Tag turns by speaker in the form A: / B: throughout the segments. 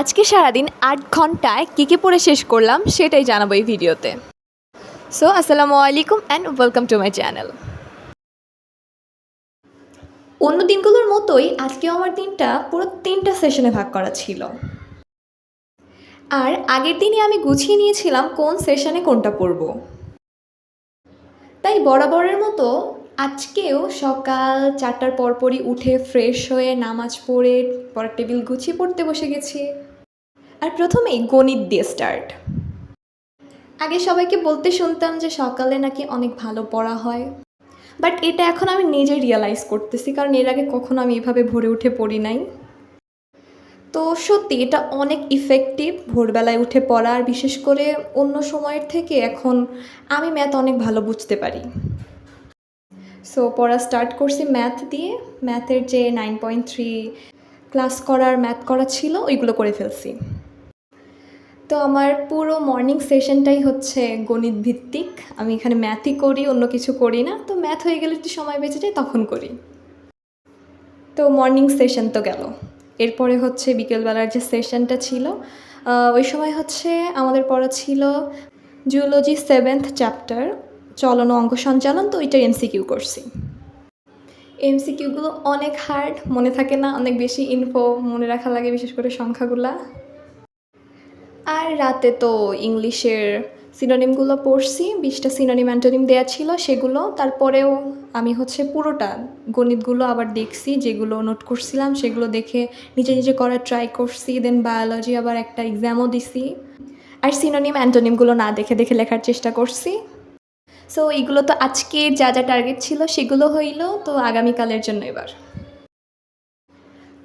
A: আজকে সারাদিন আট ঘন্টায় কী কী পড়ে শেষ করলাম সেটাই জানাব এই ভিডিওতে। সো আসসালামু আলাইকুম and welcome to my channel অন্য দিনগুলোর মতোই আজকেও আমার দিনটা পুরো তিনটা সেশনে ভাগ করা ছিল। আর আগের দিনই আমি গুছিয়ে নিয়েছিলাম কোন সেশনে কোনটা পড়ব। তাই বরাবরের মতো আজকেও সকাল চারটার পরপরই উঠে ফ্রেশ হয়ে নামাজ পড়ে, পড়ার টেবিল গুছিয়ে পড়তে বসে গেছি। আর প্রথমেই গণিত দিয়ে স্টার্ট আগে সবাইকে বলতে শুনতাম যে সকালে নাকি অনেক ভালো পড়া হয়। বাট এটা এখন আমি নিজে রিয়েলাইজ করতেছি, কারণ এর আগে কখনো আমি এভাবে ভোরে উঠে পড়ি নাই। তো সত্যি এটা অনেক ইফেক্টিভ ভোরবেলায় উঠে পড়া, আর বিশেষ করে অন্য সময়ের থেকে এখন আমি ম্যাথ অনেক ভালো বুঝতে পারি। সো পড়া স্টার্ট করছি ম্যাথ দিয়ে। ম্যাথের যে নাইন পয়েন্ট থ্রি ক্লাস করার ম্যাথ করা ছিল, ওইগুলো করে ফেলছি। তো আমার পুরো মর্নিং সেশনটাই হচ্ছে গণিত ভিত্তিক আমি এখানে ম্যাথই করি, অন্য কিছু করি না। তো ম্যাথ হয়ে গেলে একটু সময় বেঁচে যায়, তখন করি। তো মর্নিং সেশন তো গেল। এরপরে হচ্ছে বিকেলবেলার যে সেশনটা ছিল ওই সময় হচ্ছে আমাদের পড়া ছিল জুলজি সেভেন্থ চ্যাপ্টার চলন ও অঙ্ক সঞ্চালন, তো ওইটার এমসিকিউ করছি এমসিকিউগুলো অনেক হার্ড মনে থাকে না, অনেক বেশি ইনফো মনে রাখা লাগে, বিশেষ করে সংখ্যাগুলা। আর রাতে তো ইংলিশের সিনোনিমগুলো পড়ছি, বিশটা সিনোনিম অ্যান্টোনিম দেওয়া ছিল সেগুলো। তারপরেও আমি হচ্ছে পুরোটা গণিতগুলো আবার দেখছি, যেগুলো নোট করছিলাম সেগুলো দেখে নিজে নিজে করার ট্রাই করছি দেন বায়োলজি আবার একটা এক্সামও দিছি। আর সিনোনিম অ্যান্টোনিমগুলো না দেখে দেখে লেখার চেষ্টা করছি। সো এইগুলো তো আজকে যা যা টার্গেট ছিল সেগুলো হইল, তো আগামীকালের জন্য এবার।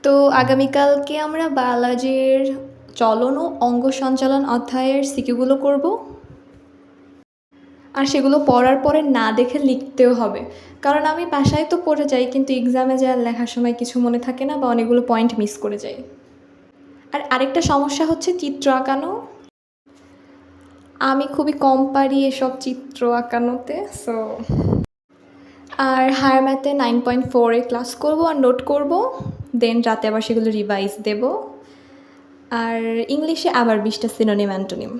A: তো আগামীকালকে আমরা বায়োলজির চলন ও অঙ্গ সঞ্চালন অধ্যায়ের সিকিউগুলো করব। আর সেগুলো পড়ার পরে না দেখে লিখতেও হবে। কারণ আমি বাসায় তো পড়ে যাই, কিন্তু এক্সামে যা লেখার সময় কিছু মনে থাকে না বা অনেকগুলো পয়েন্ট মিস করে যাই। আর আরেকটা সমস্যা হচ্ছে চিত্র আঁকানো। আমি খুবই কম পারি এসব চিত্র আঁকানোতে সো আর হায়ার ম্যাথে নাইন পয়েন্ট ফোরে ক্লাস করব আর নোট করব দেন রাতে আবার সেগুলো রিভাইজ দেব। আর ইংলিশে আবার বিশটা সিনোনিম অ্যান্টোনিম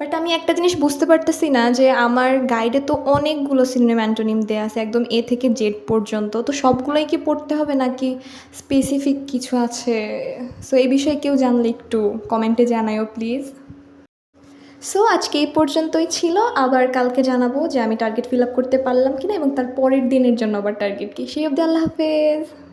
A: বাট আমি একটা জিনিস বুঝতে পারতেছি না যে আমার গাইডে তো অনেকগুলো সিনোনিম অ্যান্টোনিম দেওয়া আছে, একদম এ থেকে জেড পর্যন্ত। তো সবগুলোই কি পড়তে হবে নাকি স্পেসিফিক কিছু আছে? সো এই বিষয়ে কেউ জানলে একটু কমেন্টে জানাইও প্লিজ সো আজকে এই পর্যন্তই ছিল। আবার কালকে জানাব যে আমি টার্গেট ফিল আপ করতে পারলাম কিনা এবং তার পরের দিনের জন্য আবার টার্গেট কি। সেই অবধি আল্লাহ হাফেজ।